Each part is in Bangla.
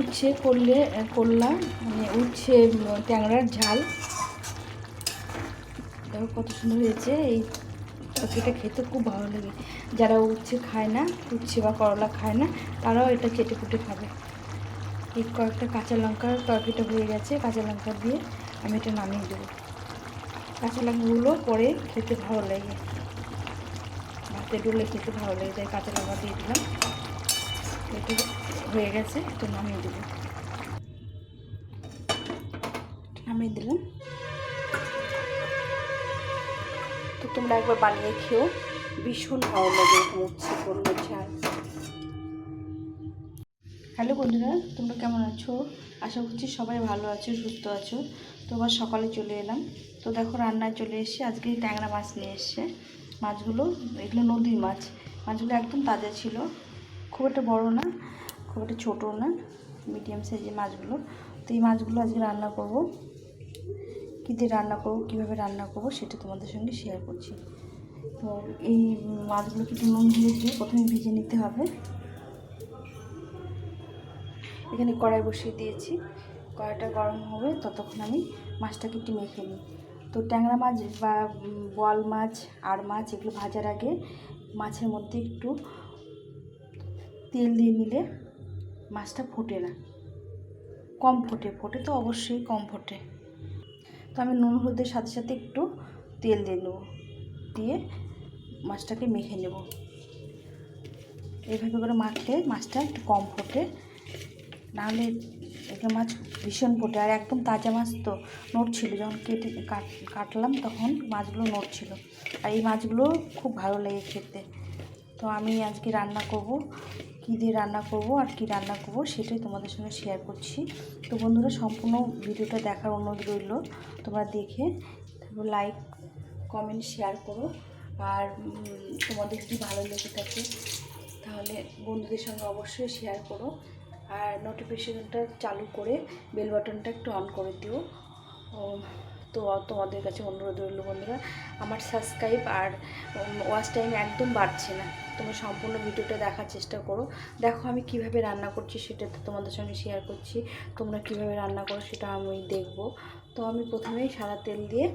উচ্ছে করলে করলাম। মানে উচ্ছে ট্যাংরার ঝাল। দেখো কত সুন্দর হয়েছে। এই তরকারিটা খেতে খুব ভালো লাগে। যারা উচ্ছে খায় না, উচ্ছে বা করলা খায় না, তারাও এটা চেটে পুটে খাবে। এই কয়েকটা কাঁচা লঙ্কার তরকারিটা হয়ে গেছে। কাঁচা লঙ্কা দিয়ে আমি এটা নামিয়ে দেবো। কাঁচা লঙ্কাগুলো পরে খেতে ভালো লাগে। ভাতে ডুলে খেতে ভালো লাগে, তাই কাঁচা লঙ্কা দিয়ে দিলাম। এটা হয়ে গেছে এটা নামিয়ে দেবো নামিয়ে দিলাম। তো তোমরা একবার বানিয়ে খেও। ভীষণ ভালো লাগে উচ্ছে করল হ্যালো বন্ধুরা, তোমরা কেমন আছো? আশা করছি সবাই ভালো আছো, সুস্থ আছো। তো আবার সকালে চলে এলাম। তো দেখো রান্নায় চলে এসেছি। আজকে ট্যাংরা মাছ নিয়ে এসছে। মাছগুলো, এগুলো নদীর মাছ। মাছগুলো একদম তাজা ছিল। খুব একটা বড় না। খুব একটা ছোটো না মিডিয়াম সাইজের মাছগুলো। তো এই মাছগুলো আজকে রান্না করব। কী দিয়ে রান্না করব, কীভাবে রান্না করব সেটা তোমাদের সঙ্গে শেয়ার করছি। তো এই মাছগুলোকে একটু নুন হলুদ দিয়ে প্রথমে ভিজে নিতে হবে। এখানে কড়াই বসিয়ে দিয়েছি। কড়াইটা গরম হবে, ততক্ষণ আমি মাছটাকে একটু মেখে নিই। তো ট্যাংরা মাছ বা বোয়াল মাছ আর মাছ এগুলো ভাজার আগে মাছের মধ্যে একটু তেল দিয়ে নিলে মাছটা ফোটে না। কম ফোটে। ফোটে তো অবশ্যই কম ফোটে। তো আমি নুন, হলুদের সাথে সাথে একটু তেল দিয়ে নেব। দিয়ে মাছটাকে মেখে নেব। এইভাবে করে মাখলে মাছটা একটু কম ফোটে। নাহলে এগুলো মাছ ভীষণ ফোটে। আর একদম তাজা মাছ তো নড়ছিল। যখন কেটে কাট- কাটলাম তখন মাছগুলো নড়ছিল। আর এই মাছগুলো খুব ভালো লাগে খেতে। তো আমি আজকে রান্না করব কী দিয়ে রান্না করব আর কি রান্না করব সেটাই তোমাদের সঙ্গে শেয়ার করছি। তো বন্ধুরা, সম্পূর্ণ ভিডিওটা দেখার অনুরোধ রইল তোমরা দেখে, তারপর লাইক কমেন্ট শেয়ার করো। আর তোমাদের যদি ভালো লেগে থাকে, তাহলে বন্ধুদের সঙ্গে অবশ্যই শেয়ার করো। আর নোটিফিকেশনটা চালু করে বেল বাটনটা একটু অন করে দিও। তো তোমাদের কাছে অনুরোধ রইল বন্ধুরা, আমার সাবস্ক্রাইব আর ওয়াচ টাইম একদম বাড়ছে না। তোমরা সম্পূর্ণ ভিডিওটা দেখার চেষ্টা করো। দেখো আমি কীভাবে রান্না করছি সেটা তো তোমাদের সঙ্গে শেয়ার করছি। তোমরা কীভাবে রান্না করো সেটা আমি দেখব। তো আমি প্রথমেই সাদা তেল দিয়ে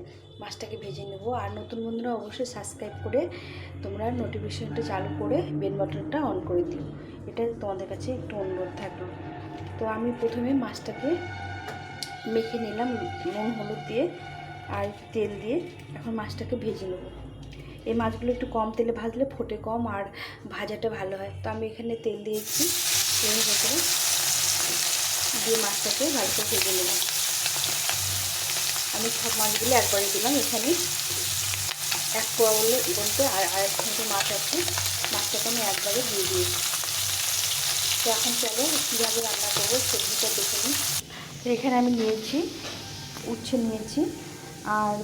মাছটাকে ভেজে নেব। আর নতুন বন্ধুরা অবশ্যই সাবস্ক্রাইব করে তোমরা নোটিফিকেশনটা চালু করে বেল বাটনটা অন করে দিও। এটা তোমাদের কাছে একটু অনুরোধ থাকল। তো আমি প্রথমে মাছটাকে মেখে নিলাম, নুন, হলুদ দিয়ে। আর তেল দিয়ে এখন মাছটাকে ভেজে নেব। এই মাছগুলো একটু কম তেলে ভাজলে ফোটে কম আর ভাজাটা ভালো হয়। তো আমি এখানে তেল দিয়েছি, তেলের ভেতরে দিয়ে মাছটাকে ভালো করে ভেজে নেব। আমি সব মাছগুলো একবারে দিলাম, এখানে এক পোয়া বলে বলতে আর আরেক মতো মাছ আছে, মাছটাকে আমি একবারে দিয়ে দিয়েছি। তো এখন চলো কীভাবে রান্না করব সবজিটা দেখে নিই। এখানে আমি নিয়েছি, উচ্ছে নিয়েছি আর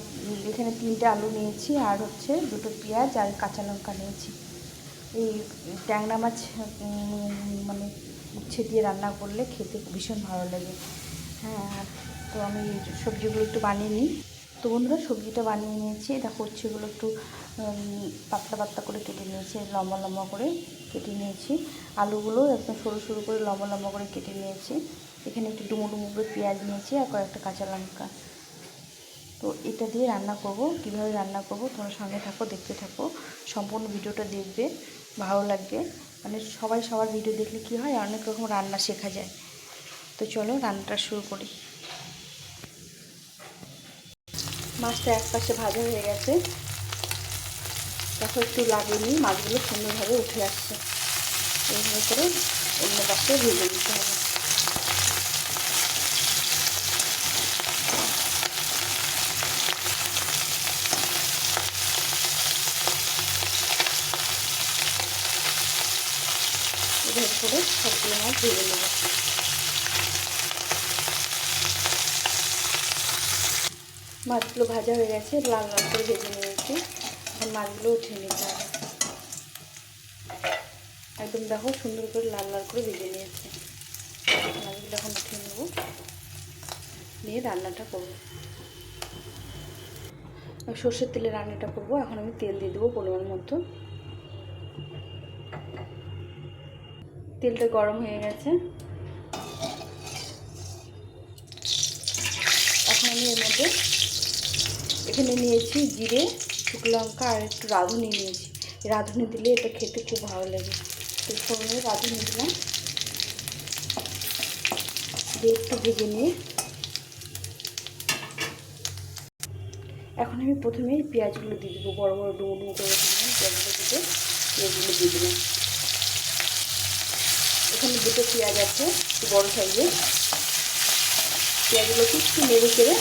এখানে তিনটে আলু নিয়েছি, আর হচ্ছে দুটো পেঁয়াজ আর কাঁচা লঙ্কা নিয়েছি। এই ট্যাংরা মাছ মানে উচ্ছে দিয়ে রান্না করলে খেতে ভীষণ ভালো লাগে। হ্যাঁ তো আমি সবজিগুলো একটু বানিয়ে নিই। তো বন্ধুরা, সবজিটা বানিয়ে নিয়েছি। দেখো উচ্ছেগুলো একটু পাতলা পাতলা করে কেটে নিয়েছি, লম্বা লম্বা করে কেটে নিয়েছি। আলুগুলো একদম সরু সরু করে লম্বা লম্বা করে কেটে নিয়েছি। এখানে একটু ডুমো ডুমো করে পেঁয়াজ নিয়েছি আর কয়েকটা কাঁচা লঙ্কা। তো এটা দিয়ে রান্না করব। কীভাবে রান্না করব? তোমরা সঙ্গে থাকো, দেখতে থাকো। সম্পূর্ণ ভিডিওটা দেখবে, ভালো লাগবে। মানে সবাই সবার ভিডিও দেখলে কি হয়, অনেক রকম রান্না শেখা যায়। তো চলো রান্নাটা শুরু করি। মাছটা এক পাশে ভাজা হয়ে গেছে। দেখো, একটু লাগিয়ে নিই মাছগুলো সুন্দরভাবে উঠে আসছে। এইভাবে করে অন্য পাশে ভেজে নিতে হবে এভাবে করে সবগুলো মাছ ভেজে নেব। মাছগুলো ভাজা হয়ে গেছে, লাল লাল করে ভেজে নিয়েছি। এখন মাছগুলো উঠিয়ে নিতে হবে। একদম দেখো সুন্দর করে লাল লাল করে ভেজে নিয়েছি। মাছগুলো এখন উঠিয়ে নেব। নিয়ে রান্নাটা করব। সর্ষের তেলে রান্নাটা করব। এখন আমি তেল দিয়ে দেবো পরিমাণ মতো। তেলটা গরম হয়ে গেছে। এখন আমি এর মধ্যে এখানে নিয়েছি জিরে, শুকনো লঙ্কা আর একটু রাঁধুনি নিয়েছি। রাঁধুনি দিলে এটা খেতে খুব ভালো লাগে। তো সবাই রাঁধুনি দিলাম। দিয়ে একটু ভেজে নিয়ে। এখন আমি প্রথমে পেঁয়াজগুলো দিয়ে দেবো, বড়ো বড়ো ডুমো ডুমো করে পেঁয়াজগুলো দিতে পেঁয়াজগুলো দিয়ে দিলাম। এখানে দুটো পেঁয়াজ আছে, একটু বড়ো সাইজের। পেঁয়াজগুলোকে একটু নেড়ে চেড়ে।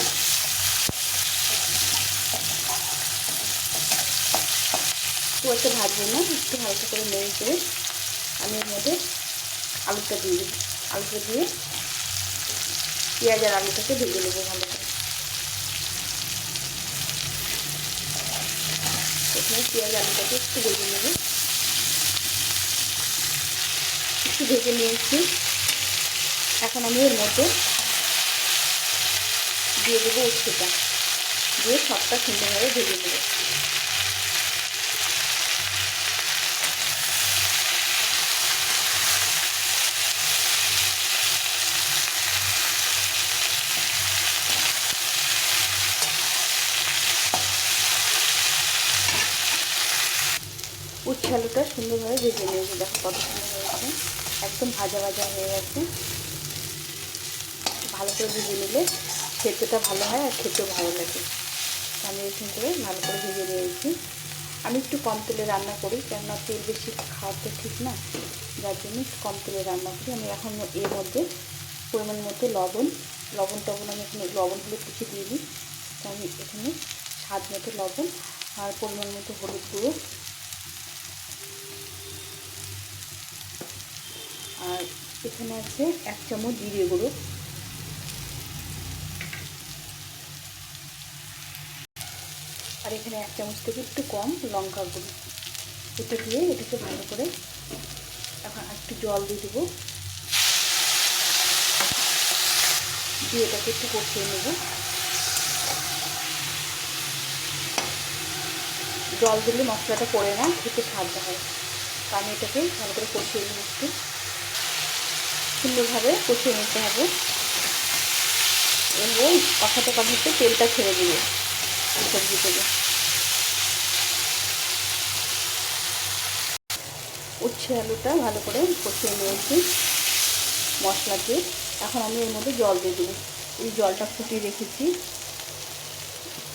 খুব একটা না, একটু হালকা করে নেড়ে চেড়ে। আমি এর মধ্যে আলুটা দিয়ে আলুটা দিয়ে পেঁয়াজ আর আলুটাকে ভেজে নেব ভালো করে। প্রথমে পেঁয়াজ আলুটাকে একটু ভেজে নেব। একটু ভেজে নিয়েছি। এখন আমি এর মধ্যে দিয়ে দেবো উচ্ছেটা। দিয়ে সবটা সুন্দরভাবে ভেজে দেবো উচ্ছে আলুটা সুন্দরভাবে ভেজে নিয়েছি দেখো কত সুন্দর হয়েছে। একদম ভাজা ভাজা হয়ে গেছে। ভালো করে ভেজে নিলে খেতেটা ভালো হয় আর খেতেও ভালো লাগে। আমি এরকম করে ভালো করে ভেজে নিয়েছি। আমি একটু কম তেলে রান্না করি, কেননা তেল বেশি খাওয়া তো ঠিক না। যার জন্য একটু কম তেলে রান্না করি। আমি এখন এর মধ্যে পরিমাণ মতো লবণ লবণ টবণ আমি এখানে, লবণ হলুদ কিছু দিয়ে দিই। তো আমি এখানে স্বাদ মতো লবণ আর পরিমাণ মতো হলুদ গুঁড়ো আর এখানে আছে এক চামচ জিরে গুঁড়ো। আর এখানে এক চামচ থেকে একটু কম লঙ্কা গুঁড়ো। এটা দিয়ে এটাকে ভালো করে এখন একটু জল দিয়ে দেবো। দিয়ে এটাকে একটু কষিয়ে নেব। জল দিলে মশলাটা পড়ে না, খেতে স্বাদ হয়। তো আমি এটাকে ভালো করে কষিয়ে নিই একটু সুন্দরভাবে কষিয়ে নিতে হবে। এবং কষাতে কষাতে তেলটা ছেড়ে দিবে সবজি থেকে। উচ্ছে আলুটা ভালো করে কষিয়ে নিয়েছি মশলা দিয়ে। এখন আমি এর মধ্যে জল দিয়ে দেবো। এই জলটা ফুটিয়ে রেখেছি।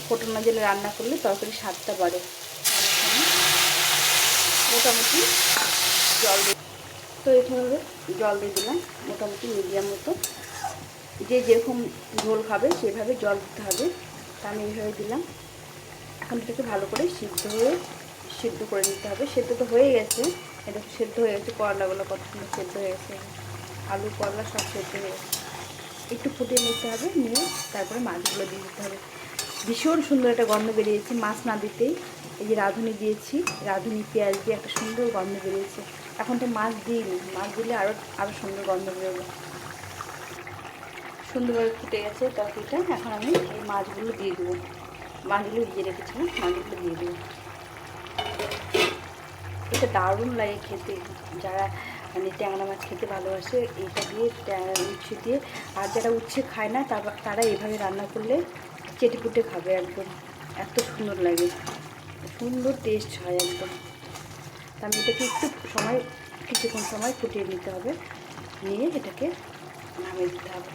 ফোটানো জেলে রান্না করলে তরকারি স্বাদটা বাড়ে। মোটামুটি জল দিয়ে তো এখানে জল দিয়ে দিলাম, মোটামুটি মিডিয়াম মতো। যে যেরকম ঝোল খাবে সেভাবে জল দিতে হবে। তা আমি এইভাবে দিলাম। এখন এটাকে ভালো করে সিদ্ধ হয়ে সিদ্ধ করে নিতে হবে। সেদ্ধ তো হয়ে গেছে। এটা সেদ্ধ হয়ে গেছে, করলাগুলো কত সুন্দর সেদ্ধ হয়ে গেছে। আলু, করলা সব সেদ্ধ হয়ে গেছে। একটু ফুটিয়ে নিতে হবে, নিয়ে তারপরে মাছগুলো দিয়ে দিতে হবে। ভীষণ সুন্দর একটা গন্ধ বেরিয়েছে, মাছ না দিতেই। এই যে রাঁধুনি দিয়েছি, রাঁধুনি, পেঁয়াজ দিয়ে একটা সুন্দর গন্ধ বেরিয়েছে। এখন তো মাছ দিইনি মাছ দিলে আরও আরও সুন্দর গন্ধ বেরোবে। সুন্দরভাবে ফুটে গেছে তরকারিটা, এখন আমি এই মাছগুলো দিয়ে দেবো। মাছগুলো ভিজে রেখেছিলাম, মাছগুলো দিয়ে দেবো। এটা দারুণ লাগে খেতে। যারা মানে ট্যাংরা মাছ খেতে ভালোবাসে এইটা দিয়ে উচ্ছে দিয়ে, আর যারা উচ্ছে খায় না তারা এভাবে রান্না করলে চেটেপুটে খাবে একদম। এত সুন্দর লাগে। সুন্দর টেস্ট হয় একদম। আমি এটাকে একটু সময়, কিছুক্ষণ সময় ফুটিয়ে নিতে হবে। নিয়ে এটাকে নামিয়ে দিতে হবে।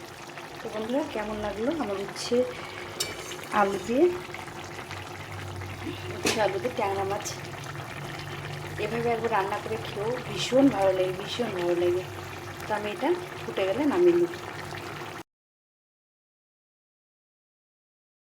তো বন্ধুরা, কেমন লাগল? আমার হচ্ছে আলু দিয়ে উচ্ছে আলু দিয়ে ট্যাংরা মাছ। এভাবে একবার রান্না করে খেয়েও ভীষণ ভালো লাগে, ভীষণ ভালো লাগে। তো আমি এটা ফুটে গেলে নামিয়ে নিই।